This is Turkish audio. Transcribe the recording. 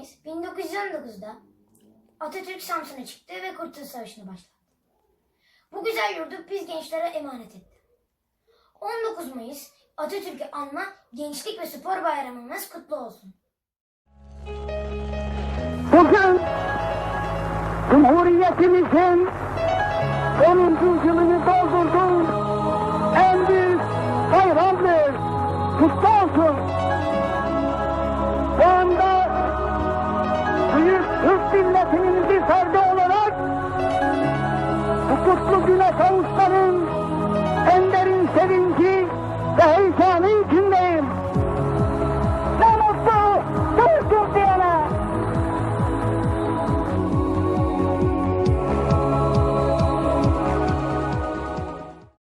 Mayıs 1919'da Atatürk Samsun'a çıktı ve Kurtuluş Savaşı'na başladı. Bu güzel yurdu biz gençlere emanet etti. 19 Mayıs Atatürk'ü anma Gençlik ve Spor Bayramımız kutlu olsun. Bugün Cumhuriyetimizin 10. yılını doldurduğu en büyük bayramdır. Kutlu olsun. mutlu güne kavuşmanın